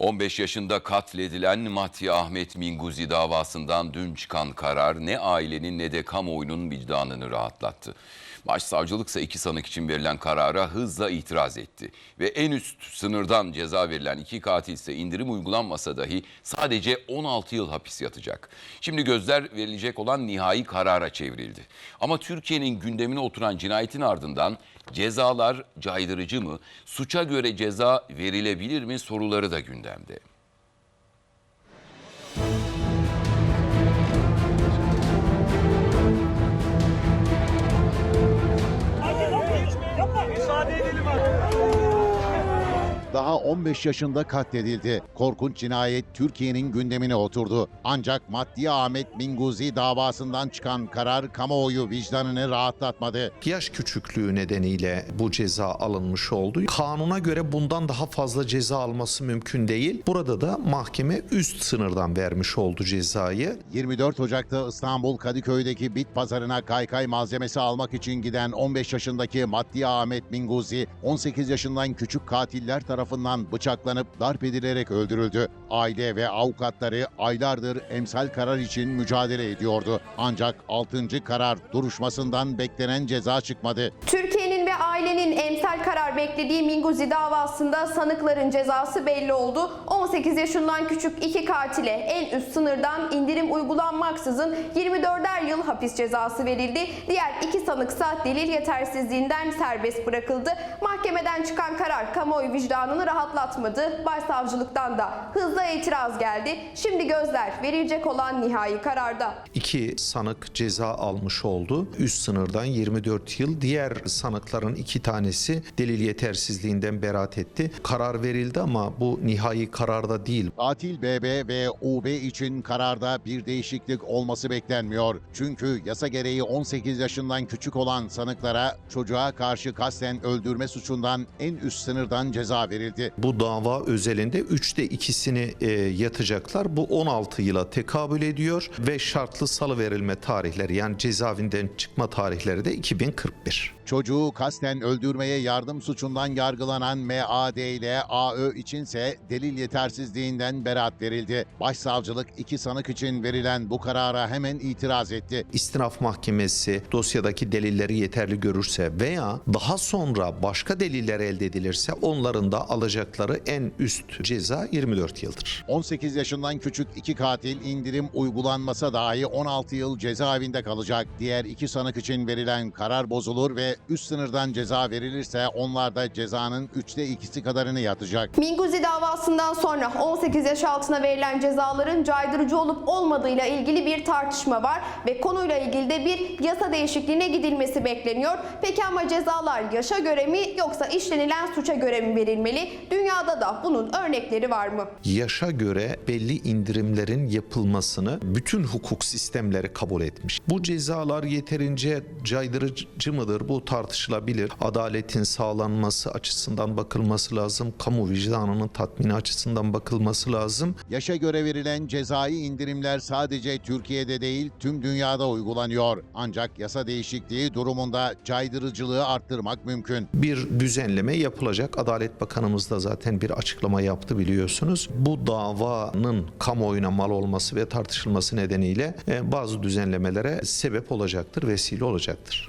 15 yaşında katledilen Matya Ahmet Minguzi davasından dün çıkan karar ne ailenin ne de kamuoyunun vicdanını rahatlattı. Başsavcılık ise iki sanık için verilen karara hızla itiraz etti. Ve en üst sınırdan ceza verilen iki katil ise indirim uygulanmasa dahi sadece 16 yıl hapis yatacak. Şimdi gözler verilecek olan nihai karara çevrildi. Ama Türkiye'nin gündemine oturan cinayetin ardından cezalar caydırıcı mı, suça göre ceza verilebilir mi soruları da gündemde. 15 yaşında katledildi. Korkunç cinayet Türkiye'nin gündemine oturdu. Ancak Maddi Ahmet Minguzi davasından çıkan karar kamuoyu vicdanını rahatlatmadı. Yaş küçüklüğü nedeniyle bu ceza alınmış oldu. Kanuna göre bundan daha fazla ceza alması mümkün değil. Burada da mahkeme üst sınırdan vermiş oldu cezayı. 24 Ocak'ta İstanbul Kadıköy'deki bit pazarına kaykay malzemesi almak için giden 15 yaşındaki Maddi Ahmet Minguzi 18 yaşından küçük katiller tarafından bıçaklanıp darp edilerek öldürüldü. Aile ve avukatları aylardır emsal karar için mücadele ediyordu. Ancak 6. karar duruşmasından beklenen ceza çıkmadı. Ve ailenin emsal karar beklediği Minguzi davasında sanıkların cezası belli oldu. 18 yaşından küçük iki katile en üst sınırdan indirim uygulanmaksızın 24'er yıl hapis cezası verildi. Diğer iki sanıksa delil yetersizliğinden serbest bırakıldı. Mahkemeden çıkan karar kamuoyu vicdanını rahatlatmadı. Başsavcılıktan da hızla itiraz geldi. Şimdi gözler verilecek olan nihai kararda. İki sanık ceza almış oldu. Üst sınırdan 24 yıl. Diğer sanıkların iki tanesi delil yetersizliğinden beraat etti. Karar verildi ama bu nihai kararda değil. Katil BB ve UB için kararda bir değişiklik olması beklenmiyor. Çünkü yasa gereği 18 yaşından küçük olan sanıklara çocuğa karşı kasten öldürme suçundan en üst sınırdan ceza verildi. Bu dava özelinde 3'te ikisini e, yatacaklar. Bu 16 yıla tekabül ediyor ve şartlı salı verilme tarihleri yani cezaevinden çıkma tarihleri de 2041. Çocuğu kasten öldürmeye yardım suçundan yargılanan MAD ile AÖ içinse delil yetersizliğinden beraat verildi. Başsavcılık iki sanık için verilen bu karara hemen itiraz etti. İstinaf Mahkemesi dosyadaki delilleri yeterli görürse veya daha sonra başka deliller elde edilirse onların da alacakları en üst ceza 24 yıldır. 18 yaşından küçük iki katil indirim uygulanmasa dahi 16 yıl cezaevinde kalacak. Diğer iki sanık için verilen karar bozulur ve üst sınırdan ceza verilirse onlar da cezanın üçte ikisi kadarını yatacak. Minguzi davasından sonra 18 yaş altına verilen cezaların caydırıcı olup olmadığıyla ilgili bir tartışma var ve konuyla ilgili de bir yasa değişikliğine gidilmesi bekleniyor. Peki ama cezalar yaşa göre mi yoksa işlenilen suça göre mi verilmeli? Dünyada da bunun örnekleri var mı? Yaşa göre belli indirimlerin yapılmasını bütün hukuk sistemleri kabul etmiş. Bu cezalar yeterince caydırıcı mıdır? Bu tartışılabilir. Adaletin sağlanması açısından bakılması lazım. Kamu vicdanının tatmini açısından bakılması lazım. Yaşa göre verilen cezai indirimler sadece Türkiye'de değil tüm dünyada uygulanıyor. Ancak yasa değişikliği durumunda caydırıcılığı arttırmak mümkün. bir düzenleme yapılacak. Adalet Bakanımız da zaten bir açıklama yaptı biliyorsunuz. Bu davanın kamuoyuna mal olması ve tartışılması nedeniyle e, bazı düzenlemelere sebep olacaktır, vesile olacaktır.